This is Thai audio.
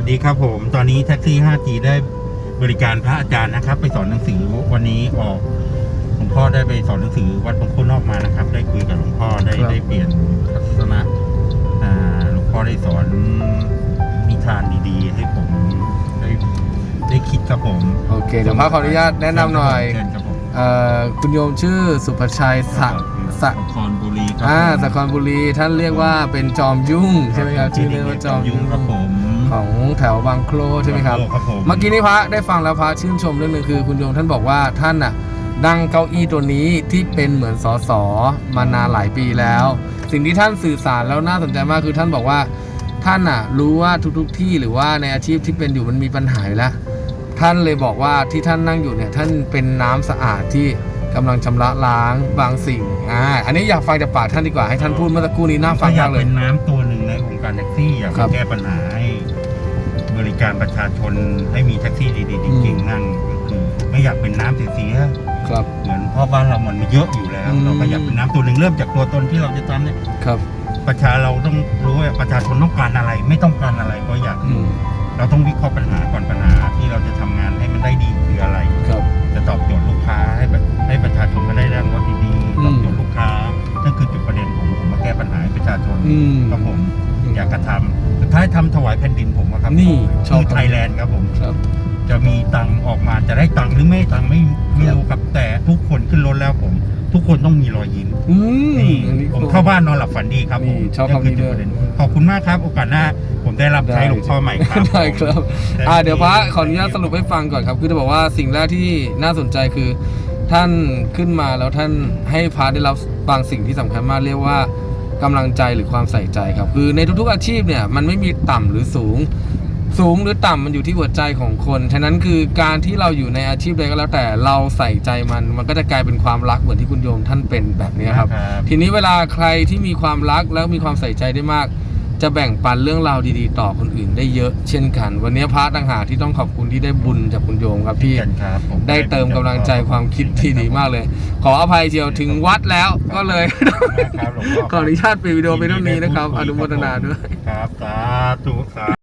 วัสดีครับผม ตอนนี้แท็กซี่ 5G ได้บริการพระอาจารย์นะครับ ไปสอนหนังสือวันนี้ออกหลวงพ่อได้ไปสอนหนังสือวัดบางโคนนอกมานะครับ ได้คุยกับหลวงพ่อได้ครับได้เปลี่ยนทัศนะอ่าหลวงพ่อได้สอนนิทานดีๆ ให้ผมได้ได้คิดครับผม โอเคเดี๋ยวพระขออนุญาตแนะนำหน่อยเชิญครับผมเอ่อคุณโยมชื่อสุภชัยสะสะนครบุรีครัอ่าผมสะครบุรีท่านเรียกว่าเป็นจอมยุ่งใช่ไหมครับชื่อเรียกว่าจอมยุ่ยุ่งงครับผม ของแถวบางโคลใช่ไหมครับ ครับผมเมื่อกี้นี้พระได้ฟังแล้วพระชื่นชมเรื่องหนึงคือคุณโยมท่านบอกว่าท่านน่ะนั่งเก้าอี้ตัวนี้ที่เป็นเหมือนสอสอมานานหลายปีแล้ว สิ่งที่ท่านสื่อสารแล้วน่าสนใจมากคือท่านบอกว่าท่านน่ะรู้ว่าทุกๆที่หรือว่าในอาชีพที่เป็นอยู่มันมีปัญหาอยู่แล้ว ท่านเลยบอกว่าที่ท่านนั่งอยู่เนี่ยท่านเป็นน้ำสะอาดที่กำลังชำระล้างบางสิ่งอ่าอันนี้อยากฟังจากปากท่านดีกว่าให้ท่านพูดเมื่อสักครู่นี้น่าฟังก็อยามากกเลย เป็นน้ำตัวหนึ่งในองค์การแท็กซี่อยากครับ แก้ปัญหาให้บริ การประชาชนให้มีแท็กซี่ดีๆจริงๆนั่งก็คือไม่อยากเป็นน้ำเสียครับๆเหมือนเพราะบ้านเรามันมีเยอะอยู่แล้วอืมเราก็อยากเป็นน้ำตัวหนึ่งเริ่มจากตัวตนที่เราจะทำเนี่ยครับ ประชาเราต้องรู้ว่าประชาชนต้องการอะไร ไม่ต้องการอะไรก็อยากอืมเราต้องวิเคราะห์ปัญหาก่อนปัญหาที่เราจะทำงานให้มันได้ดีคืออะไรครับ จะตอบโจทย์ลูกค้าให้แบบให้ประชาชนก็ได้รับรถดีอืๆตมอบโจทย์ลูกค้านั่นคือจุดประเด็นผมผมมาแก้ปัญหาให้ประชาชนอืมครับผม อยากกระทำสุดท้ายทำถวายแผ่นดินผมอะครับนี่ชอบ คือไทยแลนด์ครับผม ครับ จะมีตังค์ออกมาจะได้ตังค์หรือไม่ตังค์ไม่ไม่รู้ครับแต่ทุกคนขึ้นรถแล้วผม ทุกคนต้องมีรอยยิ้มอืมนี่อันนี้ ผมเข้าบ้านนอนหลับฝันดีครับผมนี่ชอบคำนี้ด้วยนั่นคือจุดประเด็นขอบคุณมากครับ โอกาสหน้า ผมได้รับใช้หลวงพ่อใหม่ครับได้ครับผมอ่าเดี๋ยวพระขออนุญาตสรุปให้ฟังก่อนครับ คือจะบอกว่าสิ่งแรกที่น่าสนใจคือ ท่านขึ้นมาแล้วท่านให้พระได้รับบางสิ่งที่สำคัญมากเรียกว่า กำลังใจหรือความใส่ใจครับ คือในทุกๆอาชีพเนี่ยมันไม่มีต่ำหรือสูง สูงหรือต่ำมันอยู่ที่หัวใจของคน ฉะนั้นคือการที่เราอยู่ในอาชีพใดก็แล้วแต่เราใส่ใจมัน มันก็จะกลายเป็นความรักเหมือนที่คุณโยมท่านเป็นแบบนี้ครับครับทีนี้เวลาใครที่มีความรักแล้วมีความใส่ใจได้มาก จะแบ่งปันเรื่องราวดีๆ ต่อคนอื่นได้เยอะเช่นกัน วันนี้พระต่างหากที่ต้องขอบคุณที่ได้บุญจากคุณโยมครับที่เชิญครับผมได้เติมกำลังใจความคิดที่ดีมากเลย ขออภัยเจียวถึงวัดแล้วก็เลยครับหลวงพ่อขออนุญาตปิดวิดีโอไปเท่านี้นะครับ อนุโมทนาด้วยครับสาธุสาธุ